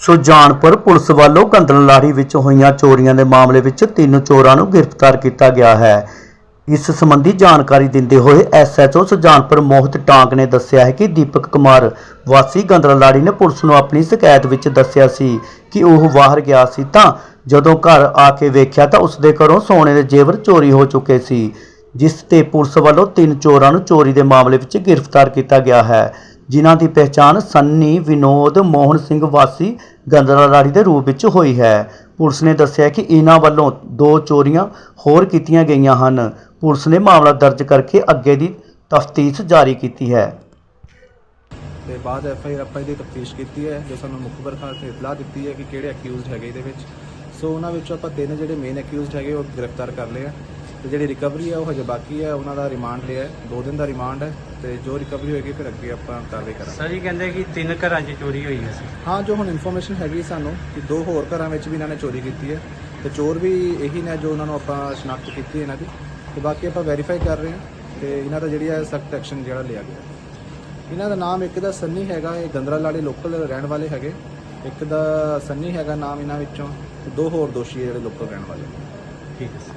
Sujanpur police ਵੱਲੋਂ ਗੰਦਲਲਾੜੀ ਵਿੱਚ ਹੋਈਆਂ ਚੋਰੀਆਂ ਦੇ ਮਾਮਲੇ ਵਿੱਚ ਤਿੰਨ ਚੋਰਾਂ ਨੂੰ ਗ੍ਰਿਫਤਾਰ ਕੀਤਾ ਗਿਆ ਹੈ। ਇਸ ਸੰਬੰਧੀ ਜਾਣਕਾਰੀ ਦਿੰਦੇ ਹੋਏ ਐਸਐਚਓ ਸੁਜਾਨਪੁਰ ਮੋਹਿਤ ਟਾਂਗ ਨੇ ਦੱਸਿਆ ਹੈ ਕਿ ਦੀਪਕ ਕੁਮਾਰ ਵਾਸੀ ਗੰਦਲਲਾੜੀ ਨੇ ਪੁਲਿਸ ਨੂੰ ਆਪਣੀ ਸ਼ਿਕਾਇਤ ਵਿੱਚ ਦੱਸਿਆ ਸੀ ਕਿ ਉਹ ਬਾਹਰ ਗਿਆ ਸੀ ਤਾਂ ਜਦੋਂ ਘਰ ਆ ਕੇ ਵੇਖਿਆ ਤਾਂ ਉਸਦੇ ਘਰੋਂ ਸੋਨੇ ਦੇ ਜੇਵਰ ਚੋਰੀ ਹੋ ਚੁੱਕੇ ਸੀ, ਜਿਸ ਤੇ ਪੁਲਿਸ ਵੱਲੋਂ ਤਿੰਨ ਚੋਰਾਂ ਨੂੰ ਚੋਰੀ ਦੇ ਮਾਮਲੇ ਵਿੱਚ ਗ੍ਰਿਫਤਾਰ ਕੀਤਾ ਗਿਆ ਹੈ। ਜਿਨ੍ਹਾਂ ਦੀ ਪਹਿਚਾਣ ਸੰਨੀ ਵਿਨੋਦ ਮੋਹਨ ਸਿੰਘ ਵਾਸੀ ਗੰਦਲਾੜੀ ਦੇ ਰੂਪ ਵਿੱਚ ਹੋਈ ਹੈ। ਪੁਲਿਸ ਨੇ ਦੱਸਿਆ ਕਿ ਇਹਨਾਂ ਵੱਲੋਂ ਦੋ ਚੋਰੀਆਂ ਹੋਰ ਕੀਤੀਆਂ ਗਈਆਂ ਹਨ। ਪੁਲਿਸ ਨੇ ਮਾਮਲਾ ਦਰਜ ਕਰਕੇ ਅੱਗੇ ਦੀ ਤਫਤੀਸ਼ ਜਾਰੀ ਕੀਤੀ ਹੈ। ਤੇ ਬਾਅਦ ਐਫ ਆਈ ਆਰ ਆਪਾਂ ਇਹਦੀ ਤਫਤੀਸ਼ ਕੀਤੀ ਹੈ, ਜੋ ਸਾਨੂੰ ਮੁਖਬਰ ਖਾਨ ਨੇ ਇਤਲਾਹ ਦਿੱਤੀ ਹੈ ਕਿ ਕਿਹੜੇ ਅਕਿਊਜ਼ਡ ਹੈਗੇ ਇਹਦੇ ਵਿੱਚ। ਸੋ ਉਹਨਾਂ ਵਿੱਚੋਂ ਆਪਾਂ ਤਿੰਨ ਜਿਹੜੇ ਮੇਨ ਅਕਿਊਜ਼ਡ ਹੈਗੇ, ਉਹ ਗ੍ਰਿਫਤਾਰ ਕਰ ਲਏ ਆ। ਤੇ ਜਿਹੜੀ ਰਿਕਵਰੀ ਹੈ ਉਹ ਹਜੇ ਬਾਕੀ ਹੈ ਉਹਨਾਂ ਦਾ ਰਿਮਾਂਡ ਲਿਆ ਹੈ। ਦੋ ਦਿਨ ਦਾ ਰਿਮਾਂਡ ਹੈ। ਤੇ ਜੋ ਰਿਕਵਰੀ ਹੋਏਗੀ ਫਿਰ ਅੱਗੇ ਆਪਾਂ ਕਾਰਵਾਈ ਕਰਾਂਗੇ। ਸਰ ਜੀ ਕਹਿੰਦੇ ਕਿ ਤਿੰਨ ਘਰਾਂ 'ਚ ਚੋਰੀ ਹੋਈ ਹੈ ਸੀ ਹਾਂ ਜੋ ਹੁਣ ਇਨਫੋਰਮੇਸ਼ਨ ਹੈਗੀ ਸਾਨੂੰ ਕਿ ਦੋ ਹੋਰ ਘਰਾਂ ਵਿੱਚ ਵੀ ਇਹਨਾਂ ਨੇ ਚੋਰੀ ਕੀਤੀ ਹੈ। ਤੇ ਚੋਰ ਵੀ ਇਹੀ ਨੇ ਜੋ ਉਹਨਾਂ ਨੂੰ ਆਪਾਂ ਸ਼ਨਾਖਤ ਕੀਤੀ ਇਹਨਾਂ ਦੀ। ਤੇ ਬਾਕੀ ਆਪਾਂ ਵੈਰੀਫਾਈ ਕਰ ਰਹੇ ਹਾਂ ਤੇ ਇਹਨਾਂ ਦਾ ਜਿਹੜੀ ਹੈ ਸਖਤ ਐਕਸ਼ਨ ਜਿਹੜਾ ਲਿਆ ਗਿਆ। ਇਹਨਾਂ ਦਾ ਨਾਮ ਇੱਕ ਦਾ ਸੰਨੀ ਹੈਗਾ ਇਹ ਗੰਦਰਾ ਲਾੜੇ ਲੋਕਲ ਰਹਿਣ ਵਾਲੇ ਹੈਗੇ। ਇੱਕ ਦਾ ਸੰਨੀ ਹੈਗਾ ਨਾਮ ਇਹਨਾਂ ਵਿੱਚੋਂ। ਤੇ ਦੋ ਹੋਰ ਦੋਸ਼ੀ ਜਿਹੜੇ ਲੋਕਲ ਰਹਿਣ ਵਾਲੇ ਠੀਕ ਹੈ ਸਰ।